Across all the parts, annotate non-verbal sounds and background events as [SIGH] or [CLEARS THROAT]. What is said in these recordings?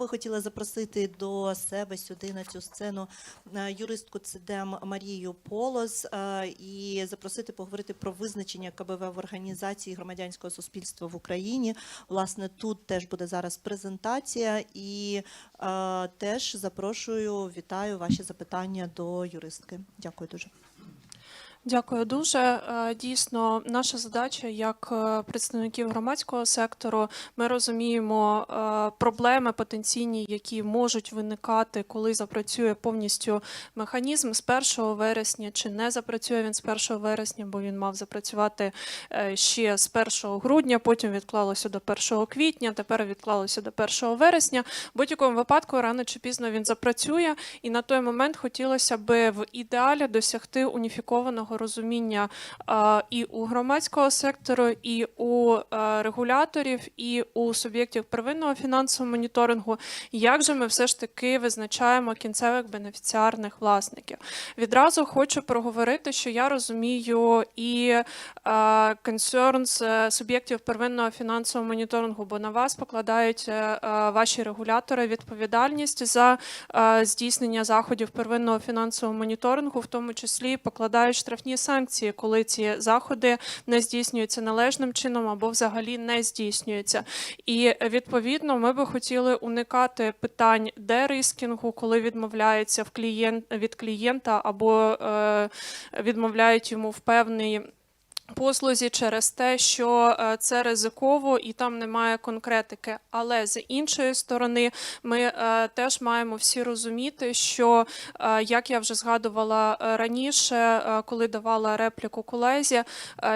би хотіла запросити до себе сюди на цю сцену е, юристку ЦДМ Марію Полос е, і запросити поговорити про визначення КБВ в організації громадянського суспільства в Україні. Власне, тут теж буде зараз презентація, і е, теж запрошую, вітаю ваші запитання до юристки. Дякую дуже. Дякую дуже. Е, Дійсно, наша задача як е, представників громадського сектору, ми розуміємо е, проблеми потенційні, які можуть виникати, коли запрацює повністю механізм з 1 вересня, чи не запрацює він з 1 вересня, бо він мав запрацювати ще з 1 грудня, потім відклалося до 1 квітня, тепер відклалося до 1 вересня. В будь-якому випадку рано чи пізно він запрацює, і на той момент хотілося би в ідеалі досягти уніфікованого розуміння е, і у громадського сектору, і у е, регуляторів, і у суб'єктів первинного фінансового моніторингу, як же ми все ж таки визначаємо кінцевих бенефіціарних власників. Відразу хочу проговорити, що я розумію і е, concerns е, суб'єктів первинного фінансового моніторингу, бо на вас покладають ваші регулятори відповідальність за здійснення заходів первинного фінансового моніторингу, в тому числі покладають штрафні санкції, коли ці заходи не здійснюються належним чином або взагалі не здійснюються. І відповідно ми би хотіли уникати питань дерискінгу, коли відмовляється в клієнт від клієнта або е, відмовляють йому в певний. Послузі через те, що е, це ризиково і там немає конкретики. Але з іншої сторони, ми е, теж маємо всі розуміти, що е, як я вже згадувала раніше, коли давала репліку колезі,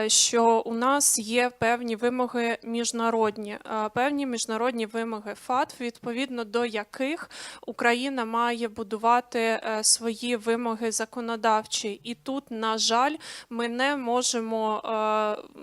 що у нас є певні вимоги міжнародні, певні міжнародні вимоги ФАТФ, відповідно до яких Україна має будувати свої вимоги законодавчі. І тут, на жаль, ми не можемо,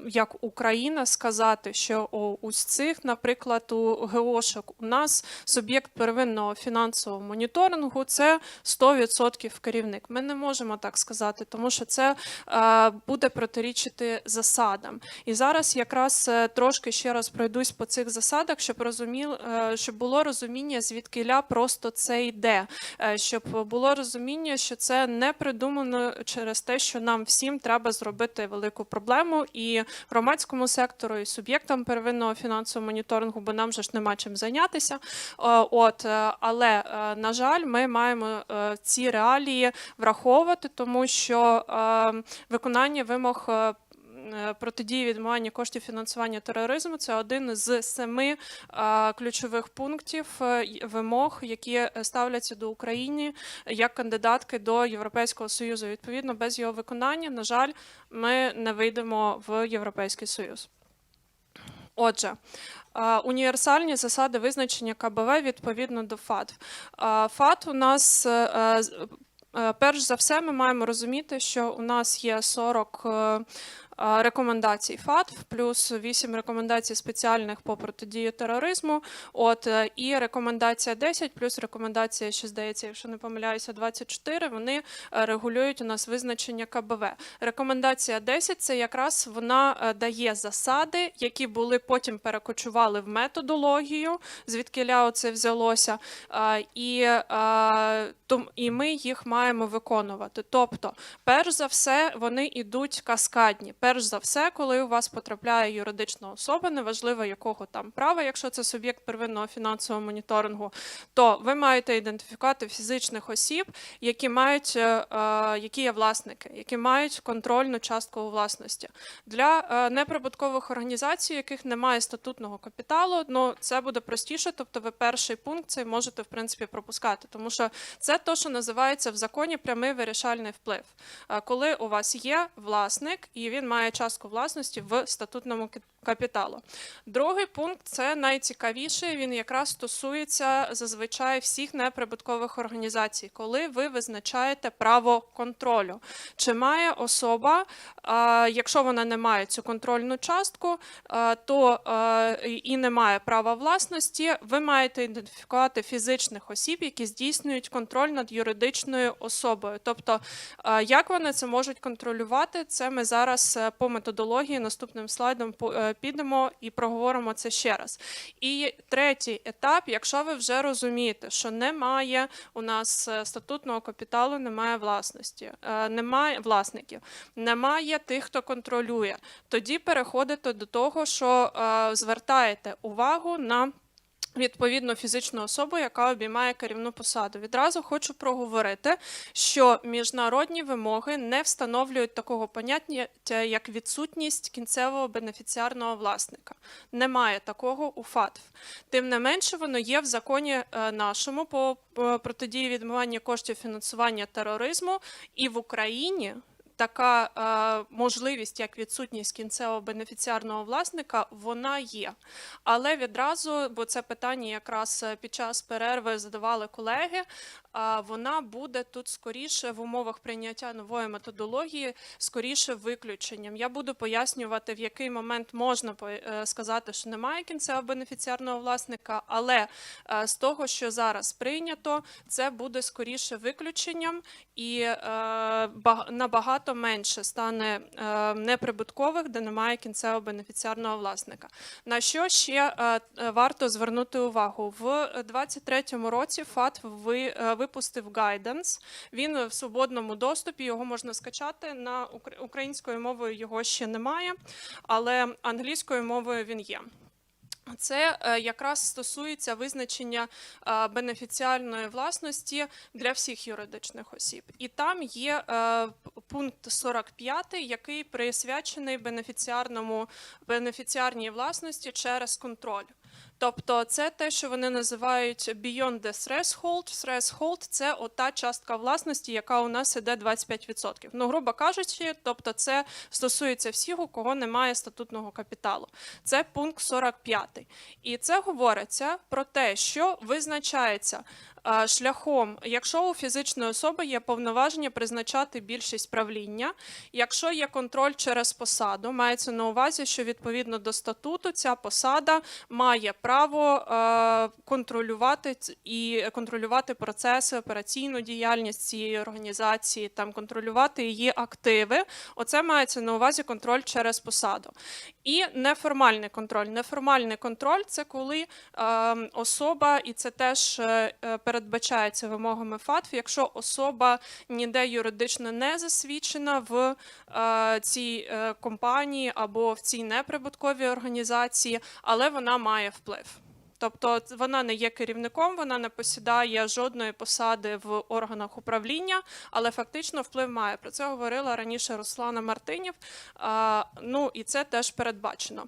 як Україна, сказати, що у цих, наприклад, у ГОшок у нас суб'єкт первинного фінансового моніторингу це 100% керівник. Ми не можемо так сказати, тому що це е, буде протирічити засадам. І зараз якраз е, трошки ще раз пройдусь по цих засадах, щоб розуміл, е, щоб було розуміння, звідкиля просто це йде, Е, щоб було розуміння, що це не придумано через те, що нам всім треба зробити велику проблему і громадському сектору, і суб'єктам первинного фінансового моніторингу, бо нам же ж нема чим зайнятися. Е, От, е, але е, на жаль, ми маємо ці реалії враховувати, тому що виконання вимог. Е, Протидії відмивання коштів фінансування тероризму це один з семи е, ключових пунктів е, вимог, які ставляться до України як кандидатки до Європейського союзу. Відповідно, без його виконання, на жаль, ми не вийдемо в Європейський Союз. Отже, універсальні засади визначення КБВ відповідно до ФАТ. ФАТ у нас. Перш за все, ми маємо розуміти, що у нас є 40 е, е, рекомендацій ФАТ, плюс 8 рекомендацій спеціальних по протидії тероризму. От е, і рекомендація 10, плюс рекомендація, що здається, якщо не помиляюся, 24, Вони е, регулюють у нас визначення КБВ. Рекомендація 10 це якраз вона е, дає засади, які були потім перекочували в методологію, звідкиля оце взялося, е, і, і ми їх маємо виконувати. Тобто, перш за все, вони йдуть каскадні. Перш за все, коли у вас потрапляє юридична особа, неважливо якого там права, якщо це суб'єкт первинного фінансового моніторингу, то ви маєте ідентифікувати фізичних осіб, які мають, е, е, які є власники, які мають контрольну частку у власності. Для е, неприбуткових організацій, яких немає статутного капіталу, ну це буде простіше. Тобто, ви перший пункт цей можете в принципі пропускати, тому що це то, що називається в законі прямий вирішальний вплив. Коли у вас є власник і він має частку власності в статутному капіталу. Другий пункт це найцікавіший. Він якраз стосується зазвичай всіх неприбуткових організацій, коли ви визначаєте право контролю. Чи має особа, якщо вона не має цю контрольну частку, то і не має права власності, ви маєте ідентифікувати фізичних осіб, які здійснюють контроль над юридичною особою. Тобто, як вони це можуть контролювати, це ми зараз е, по методології наступним слайдом е, підемо і проговоримо це ще раз. І третій етап, якщо ви вже розумієте, що немає у нас е, статутного капіталу, немає власності, е, немає власників, немає тих, хто контролює, тоді переходите до того, що е, звертаєте увагу на відповідну фізичну особу, яка обіймає керівну посаду. Відразу хочу проговорити, що міжнародні вимоги не встановлюють такого поняття, як відсутність кінцевого бенефіціарного власника. Немає такого у ФАТФ. Тим не менше, воно є в законі е, нашому по по протидії відмивання коштів фінансування тероризму, і в Україні така е, можливість, як відсутність кінцевого бенефіціарного власника, вона є. Але відразу, бо це питання якраз е, під час перерви задавали колеги. Вона буде тут скоріше в умовах прийняття нової методології, скоріше виключенням. Я буду пояснювати, в який момент можна е, сказати, що немає кінцевого бенефіціарного власника, але е, з того, що зараз прийнято, це буде скоріше виключенням і е, набагато менше стане неприбуткових, де немає кінцевого бенефіціарного власника. На що ще варто звернути увагу? В 2023 році ФАТ ви, випустив гайденс. Він в свободному доступі, його можна скачати на українською мовою. Його ще немає, але англійською мовою він є. Це е, якраз стосується визначення е, бенефіціальної власності для всіх юридичних осіб. І там є е, пункт 45, який присвячений бенефіціарному бенефіціарній власності через контроль. Тобто це те, що вони називають beyond the threshold. Threshold – це ота частка власності, яка у нас іде 25%. Ну, грубо кажучи, тобто це стосується всіх, у кого немає статутного капіталу. Це пункт 45. І це говориться про те, що визначається шляхом, якщо у фізичної особи є повноваження призначати більшість правління, якщо є контроль через посаду, мається на увазі, що відповідно до статуту ця посада має право е, контролювати і контролювати процеси, операційну діяльність цієї організації, там контролювати її активи. Оце мається на увазі контроль через посаду. І неформальний контроль. Неформальний контроль це коли е, особа, і це теж е, передбачається вимогами ФАТФ, якщо особа ніде юридично не засвідчена в цій компанії або в цій неприбутковій організації, але вона має вплив. live. Тобто вона не є керівником, вона не посідає жодної посади в органах управління, але фактично вплив має. Про це говорила раніше Руслана Мартинів. Ну і це теж передбачено.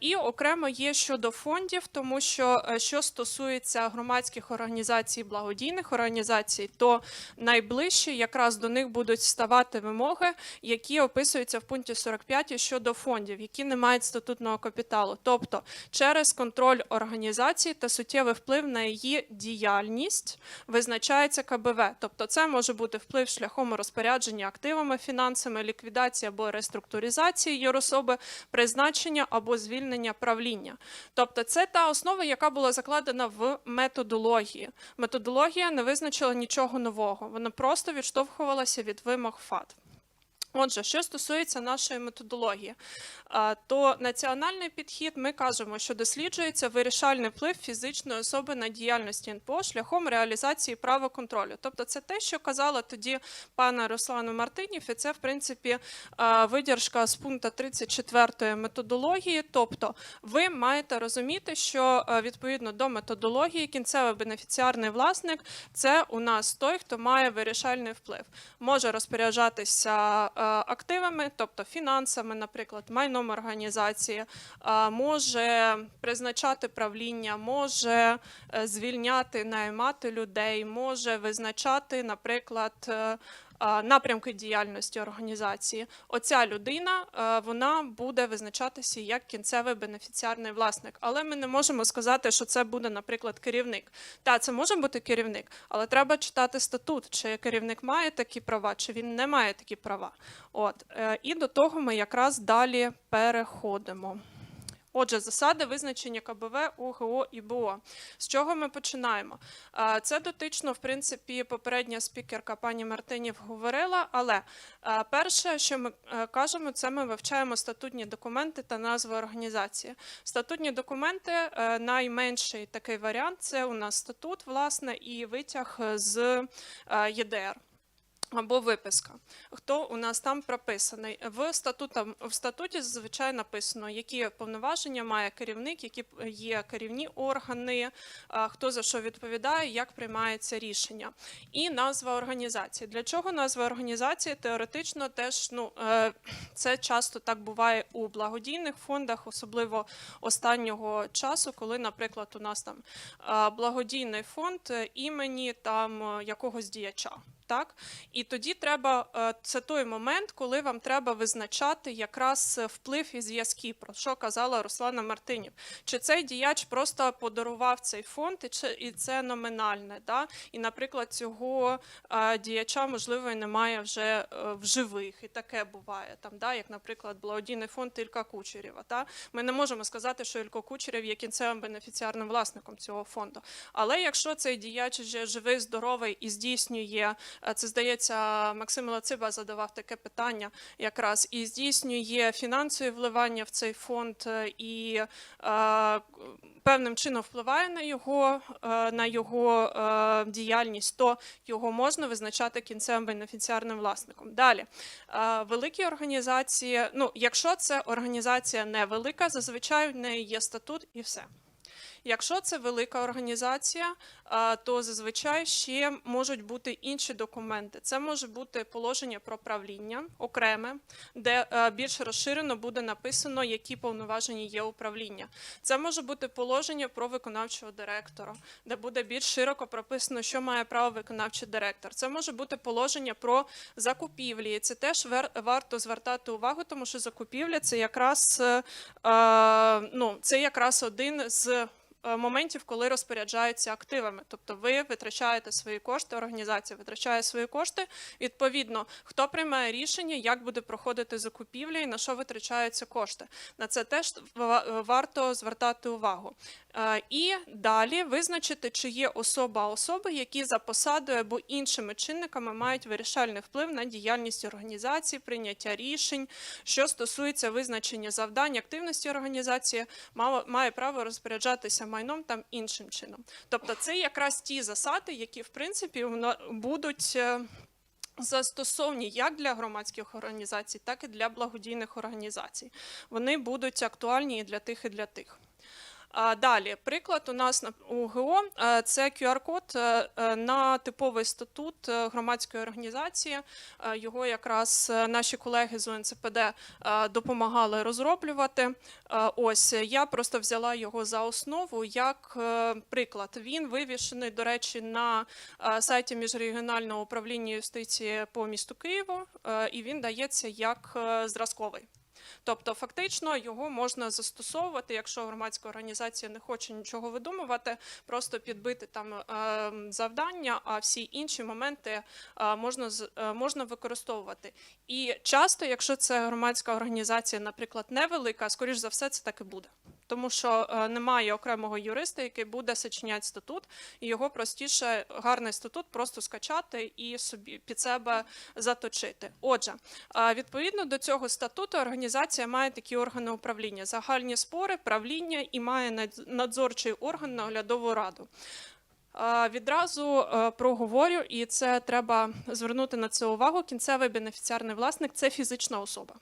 І окремо є щодо фондів, тому що е, що стосується громадських організацій, благодійних організацій, то найближче якраз до них будуть ставати вимоги, які описуються в пункті 45 щодо фондів, які не мають статутного капіталу. Тобто через контроль організації та суттєвий вплив на її діяльність визначається КБВ. Тобто це може бути вплив шляхом розпорядження активами, фінансами, ліквідації або реструктуризації юрособи, призначення або звільнення правління. Тобто це та основа, яка була закладена в методології. Методологія не визначила нічого нового, вона просто відштовхувалася від вимог ФАТ. Отже, що стосується нашої методології, то національний підхід ми кажемо, що досліджується вирішальний вплив фізичної особи на діяльність НПО шляхом реалізації права контролю. Тобто, це те, що казала тоді пана Руслану Мартинів, і це в принципі видержка з пункту 34 методології. Тобто, ви маєте розуміти, що відповідно до методології кінцевий бенефіціарний власник це у нас той, хто має вирішальний вплив, може розпоряджатися активами, тобто фінансами, наприклад, майном організації, е, може призначати правління, може е, звільняти, наймати людей, може визначати, наприклад. Напрямки діяльності організації. Оця людина е, вона буде визначатися як кінцевий бенефіціарний власник. Але ми не можемо сказати, що це буде, наприклад, керівник. Та це може бути керівник, але треба читати статут, чи керівник має такі права, чи він не має такі права. От е, і до того ми якраз далі переходимо. Отже, засади визначення КБВ, УГО і БО. З чого ми починаємо? Це дотично, в принципі, попередня спікерка пані Мартинів говорила, але перше, що ми е, кажемо, це ми вивчаємо статутні документи та назви організації. Статутні документи е, найменший такий варіант це у нас статут, власне, і витяг з е, ЄДР. Або виписка. Хто у нас там прописаний? В, статутам, в статуті зазвичай написано, які повноваження має керівник, які є керівні органи, хто за що відповідає, як приймається рішення. І назва організації. Для чого назва організації? Теоретично теж ну, е, це часто так буває у благодійних фондах, особливо останнього часу, коли, наприклад, у нас там благодійний фонд е, імені там е, якогось діяча. Так, і тоді треба е, це той момент, коли вам треба визначати якраз е, вплив і зв'язки, про що казала Руслана Мартинів. Чи цей діяч просто подарував цей фонд, і це номінальне, да? І, наприклад, цього е, діяча можливо і немає вже в живих, і таке буває там, да? як, наприклад, благодійний фонд Ілька Кучерєва. Та ми не можемо сказати, що Ілько Кучерєв є кінцевим бенефіціарним власником цього фонду. Але якщо цей діяч вже живий, здоровий і здійснює Це здається, Максим Лациба задавав таке питання якраз і здійснює фінансові вливання в цей фонд е, і е, певним чином впливає на його, е, на його е, діяльність, то його можна визначати кінцевим бенефіціарним власником. Далі е, великі організації. Ну, якщо це організація невелика, зазвичай в неї є статут і все. Якщо це велика організація, то зазвичай ще можуть бути інші документи. Це може бути положення про правління окреме, де е, більш розширено буде написано, які повноваження є управління. Це може бути положення про виконавчого директора, де буде більш широко прописано, що має право виконавчий директор. Це може бути положення про закупівлі. Це теж варто звертати увагу, тому що закупівля це якраз е, е, ну, це якраз один з моментів, коли розпоряджаються активами. Тобто ви витрачаєте свої кошти, організація витрачає свої кошти. Відповідно, хто приймає рішення, як буде проходити закупівля і на що витрачаються кошти. На це теж варто звертати увагу. Е, І далі визначити, чи є особа особи, які за посадою або іншими чинниками мають вирішальний вплив на діяльність організації, прийняття рішень, що стосується визначення завдань, активності організації, має право розпоряджатися майном там іншим чином. Тобто, це якраз ті засади, які в принципі будуть. е, Застосовні як для громадських організацій, так і для благодійних організацій. Вони будуть актуальні і для тих, і для тих. Далі, приклад у нас на УГО е, це QR-код е, е, на типовий статут громадської організації. Його якраз наші колеги з УНЦПД допомагали розроблювати. Ось я просто взяла його за основу як приклад. Він вивішений, до речі, на сайті міжрегіонального управління юстиції по місту Києву, і він дається як зразковий. Тобто, фактично його можна застосовувати, якщо громадська організація не хоче нічого видумувати, просто підбити там е, завдання, а всі інші моменти е, можна е, можна використовувати. І часто, якщо це громадська організація, наприклад, невелика, скоріш за все, це так і буде. Тому що е, немає окремого юриста, який буде сочиняти статут, і його простіше гарний статут просто скачати і собі під себе заточити. Отже, Відповідно до цього статуту організація має такі органи управління: загальні спори, правління і має надзорчий орган наглядову раду. Відразу е, проговорю, і це треба звернути на це увагу. Кінцевий бенефіціарний власник це фізична особа.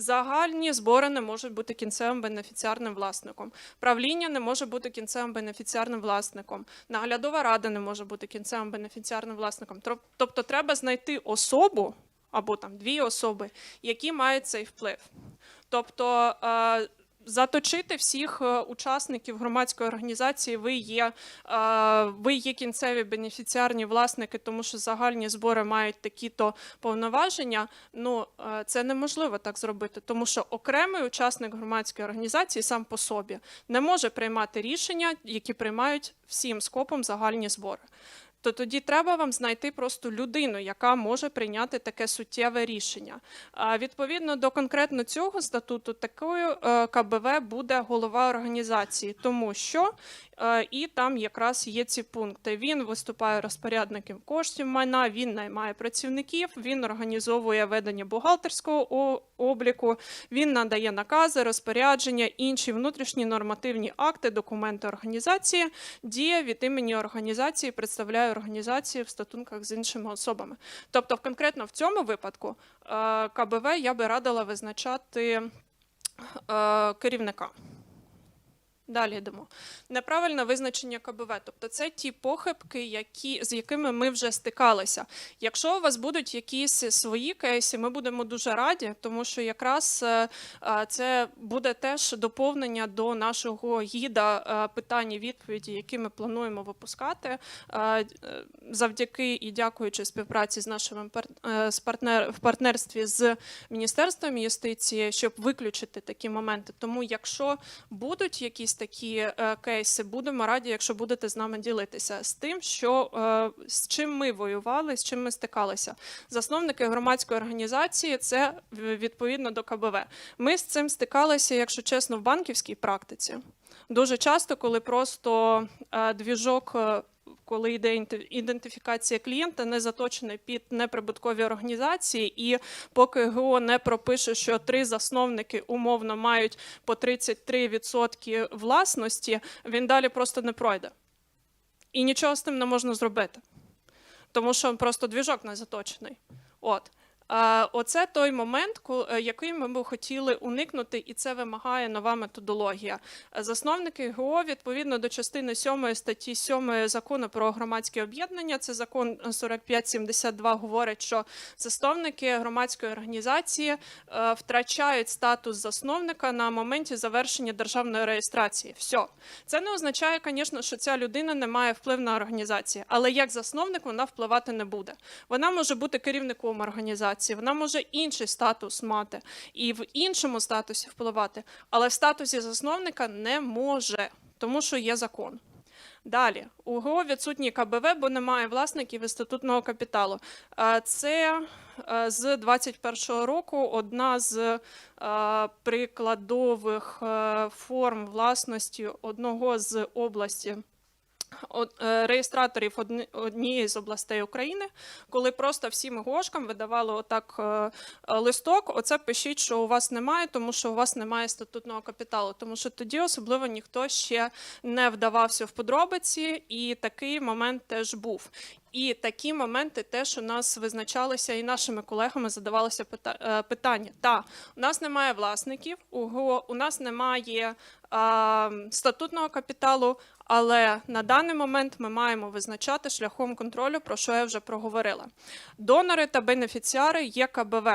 Загальні збори не можуть бути кінцевим бенефіціарним власником. Правління не може бути кінцевим бенефіціарним власником. Наглядова рада не може бути кінцевим бенефіціарним власником. Тобто треба знайти особу або там дві особи, які мають цей вплив. Тобто е, заточити всіх е, учасників громадської організації, ви є, е, ви є кінцеві бенефіціарні власники, тому що загальні збори мають такі-то повноваження. Ну е, це неможливо так зробити, тому що окремий учасник громадської організації сам по собі не може приймати рішення, які приймають всім скопом загальні збори. То тоді треба вам знайти просто людину, яка може прийняти таке суттєве рішення. А відповідно до конкретно цього статуту, такою е, КБВ буде голова організації, тому що і там якраз є ці пункти. Він виступає розпорядником коштів майна, він наймає працівників, він організовує ведення бухгалтерського обліку, він надає накази, розпорядження, інші внутрішні нормативні акти, документи організації, діє від імені організації, представляє організацію в статунках з іншими особами. Тобто, конкретно в цьому випадку е, КБВ я би радила визначати е, керівника. Далі йдемо. Неправильне визначення КБВ. Тобто це ті похибки, які, з якими ми вже стикалися. Якщо у вас будуть якісь свої кейси, ми будемо дуже раді, тому що якраз е, е, це буде теж доповнення до нашого гіда е, питань і відповіді, які ми плануємо випускати. Завдяки і дякуючи співпраці з нашими партнер в партнерстві з Міністерством юстиції, щоб виключити такі моменти. Тому, якщо будуть якісь такі е, кейси, будемо раді, якщо будете з нами ділитися з тим, що е, з чим ми воювали, з чим ми стикалися. Засновники громадської організації це відповідно до КБВ. Ми з цим стикалися, якщо чесно, в банківській практиці. Дуже часто, коли просто е, двіжок. Коли йде ідентифікація клієнта, не заточений під неприбуткові організації, і поки ГО не пропише, що три засновники умовно мають по 33% власності, він далі просто не пройде. І нічого з тим не можна зробити, тому що просто двіжок не заточений. От. Оце той момент, е, який ми б хотіли уникнути, і це вимагає нова методологія. Засновники ГО відповідно до частини 7 статті 7 закону про громадське об'єднання. Це закон 4572 говорить, що засновники громадської організації е, втрачають статус засновника на моменті завершення державної реєстрації. Все. Це не означає, звісно, що ця людина не має вплив на організацію, але як засновник вона впливати не буде. Вона може бути керівником організації, вона може інший статус мати і в іншому статусі впливати, але в статусі засновника не може, тому що є закон. Далі, у ГО відсутній КБВ, бо немає власників і статутного капіталу. Це з 2021 року одна з прикладових форм власності одного з області. Е, Реєстраторів одні- однієї з областей України, коли просто всім гошкам видавали отак е, листок. Оце пишіть, що у вас немає, тому що у вас немає статутного капіталу. Тому що тоді особливо ніхто ще не вдавався в подробиці, і такий момент теж був. І такі моменти теж у нас визначалися, і нашими колегами задавалося пита- е, питання. Та у нас немає власників, у нас немає статутного капіталу, але на даний момент ми маємо визначати шляхом контролю, про що я вже проговорила. Донори та бенефіціари є КБВ,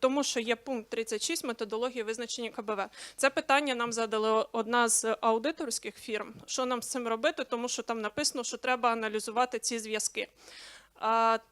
тому що є пункт 36 методології визначення КБВ. Це питання нам задали одна з аудиторських фірм. Що нам з цим робити, тому що там написано, що треба аналізувати ці зв'язки.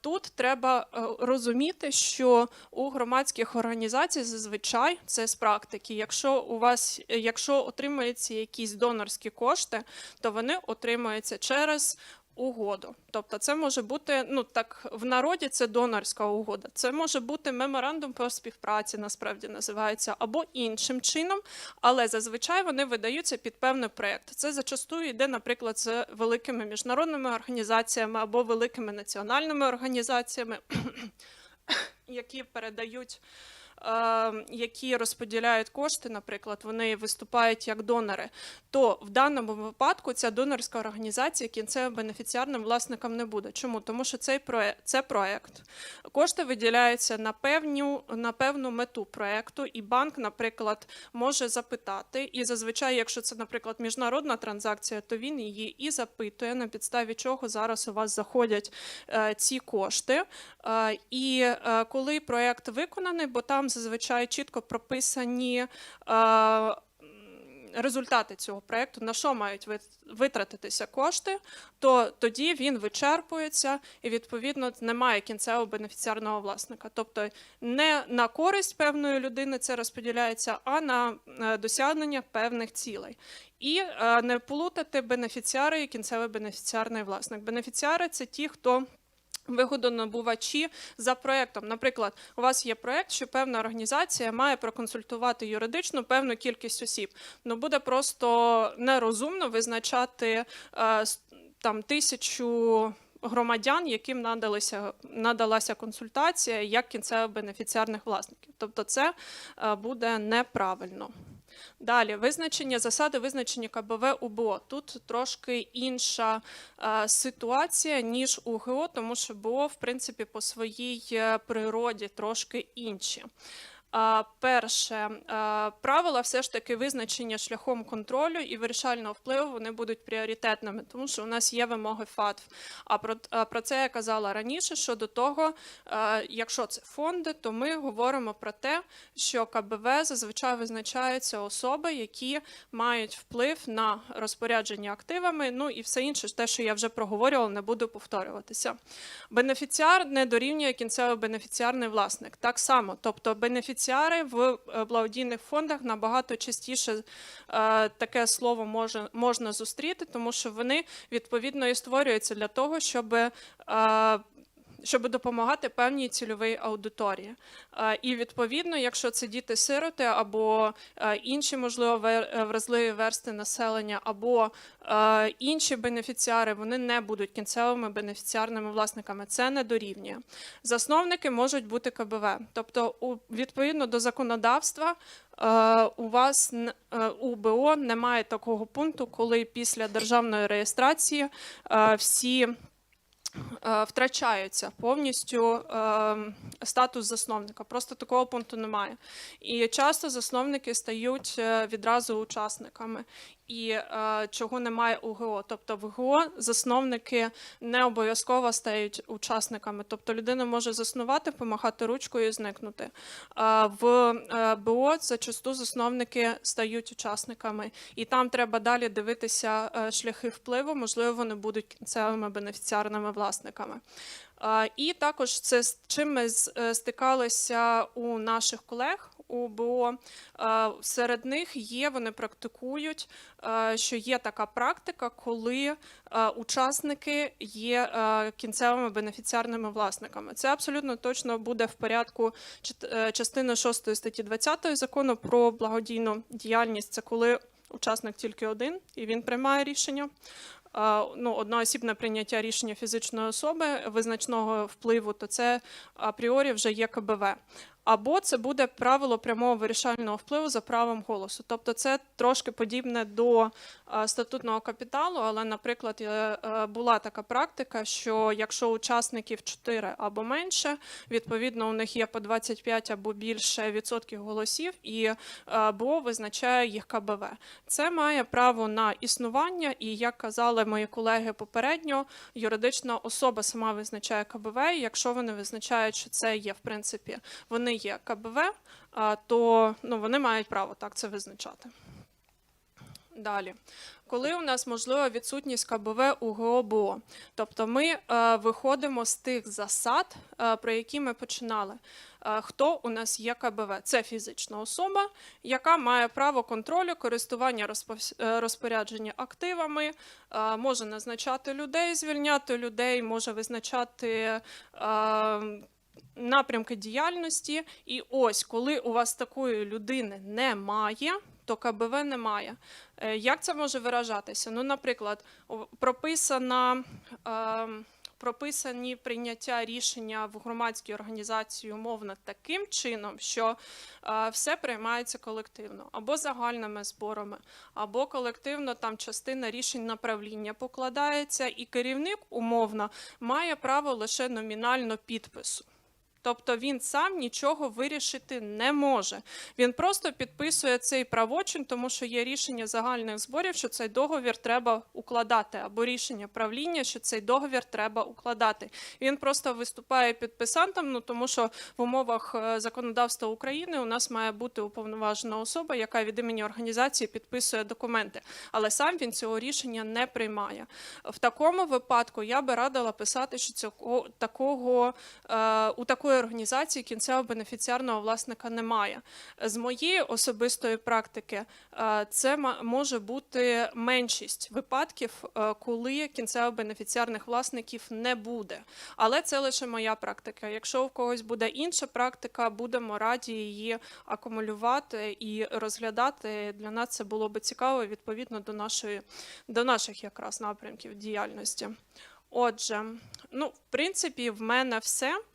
Тут треба е, розуміти, що у громадських організацій зазвичай це з практики. Якщо у вас, якщо отримуються якісь донорські кошти, то вони отримуються через угоду. Тобто, це може бути ну так в народі це донорська угода. Це може бути меморандум про співпраці, насправді називається, або іншим чином, але зазвичай вони видаються під певний проєкт. Це зачастую йде, наприклад, з великими міжнародними організаціями або великими національними організаціями, [CLEARS THROAT] які передають. Які розподіляють кошти, наприклад, вони виступають як донори, то в даному випадку ця донорська організація кінцевим бенефіціарним власником не буде. Чому? Тому що цей проект, це проект. Кошти виділяються на певну, на певну мету проекту, і банк, наприклад, може запитати. І зазвичай, якщо це, наприклад, міжнародна транзакція, то він її і запитує, на підставі чого зараз у вас заходять е, ці кошти. Е, і е, коли проект виконаний, бо там зазвичай чітко прописані. Е, результати цього проекту, на що мають витратитися кошти, то тоді він вичерпується і відповідно немає кінцевого бенефіціарного власника. Тобто не на користь певної людини це розподіляється, а на е, досягнення певних цілей. І е, не плутати бенефіціари і кінцевий бенефіціарний власник. Бенефіціари це ті, хто вигодонабувачі за проектом. Наприклад, у вас є проект, що певна організація має проконсультувати юридично певну кількість осіб. Ну буде просто нерозумно визначати е, там тисячу. Громадян, яким надалися надалася консультація як кінцевих бенефіціарних власників, тобто це е, буде неправильно. Далі визначення засади визначення КБВ УБО. Тут трошки інша е, ситуація ніж у ГО, тому що БО, в принципі, по своїй е, природі трошки інші. Перше, правила все ж таки визначення шляхом контролю і вирішального впливу вони будуть пріоритетними, тому що у нас є вимоги ФАТФ. А про, про це я казала раніше. Що до того, якщо це фонди, то ми говоримо про те, що КБВ зазвичай визначаються особи, які мають вплив на розпорядження активами. Ну і все інше, те, що я вже проговорювала, не буду повторюватися. Бенефіціар не дорівнює кінцевий бенефіціарний власник. Так само, тобто бенефіціари в е, благодійних фондах набагато частіше е, таке слово може, можна зустріти, тому що вони відповідно і створюються для того, щоб. Щоб допомагати певній цільовій аудиторії. Е, І відповідно, якщо це діти-сироти або е, інші, можливо, е, вразливі версти населення, або інші бенефіціари, вони не будуть кінцевими бенефіціарними власниками. Це не дорівнює. Засновники можуть бути КБВ. Тобто, відповідно до законодавства, у вас у БО немає такого пункту, коли після державної реєстрації всі е, втрачаються повністю е, статус засновника. Просто такого пункту немає. І часто засновники стають е, відразу учасниками. І е, чого немає у ГО. Тобто в ГО засновники не обов'язково стають учасниками. Тобто людина може заснувати, помахати ручкою і зникнути. А в е, БО зачасту засновники стають учасниками, і там треба далі дивитися е, шляхи впливу. Можливо, вони будуть кінцевими бенефіціарними власниками. І також це з чим ми е, стикалися у наших колег у БО. Е, Серед них є, вони практикують, е, що є така практика, коли учасники є кінцевими бенефіціарними власниками. Це абсолютно точно буде в порядку частини 6 статті 20 закону про благодійну діяльність. Це коли учасник тільки один і він приймає рішення. Ну, одноосібне прийняття рішення фізичної особи визначного впливу, то це апріорі вже є КБВ. Або це буде правило прямого вирішального впливу за правом голосу. Тобто це трошки подібне до е, статутного капіталу, але, наприклад, е, була така практика, що якщо учасників 4 або менше, відповідно у них є по 25 або більше відсотків голосів, і е, БО визначає їх КБВ. Це має право на існування, і як казали мої колеги попередньо, юридична особа сама визначає КБВ. І якщо вони визначають, що це є в принципі, вони є КБВ, то ну, вони мають право так це визначати. Далі, коли у нас можлива відсутність КБВ у ГОБО, тобто ми е, виходимо з тих засад, е, про які ми починали. Е, хто у нас є КБВ? Це фізична особа, яка має право контролю, користування е, розпорядження активами, е, може назначати людей, звільняти людей, може визначати. е, Напрямки діяльності, і ось коли у вас такої людини немає, то КБВ немає. Е, Як це може виражатися? Ну, наприклад, прописана. е, Прописані прийняття рішення в громадській організації умовно таким чином, що е, все приймається колективно, або загальними зборами, або колективно там частина рішень на правління покладається, і керівник умовно має право лише номінально підпису. Тобто він сам нічого вирішити не може. Він просто підписує цей правочин, тому що є рішення загальних зборів, що цей договір треба укладати, або рішення правління, що цей договір треба укладати. Він просто виступає підписантом, ну тому що в умовах е, законодавства України у нас має бути уповноважена особа, яка від імені організації підписує документи, але сам він цього рішення не приймає. В такому випадку я би радила писати, що цього такого е, у такої організації кінцевого бенефіціарного власника немає. З моєї особистої практики е, це може бути меншість випадків, е, коли кінцево-бенефіціарних власників не буде. Але це лише моя практика. Якщо у когось буде інша практика, будемо раді її акумулювати і розглядати. Для нас це було би цікаво відповідно до нашої до наших якраз напрямків діяльності. Отже, ну в принципі, в мене все.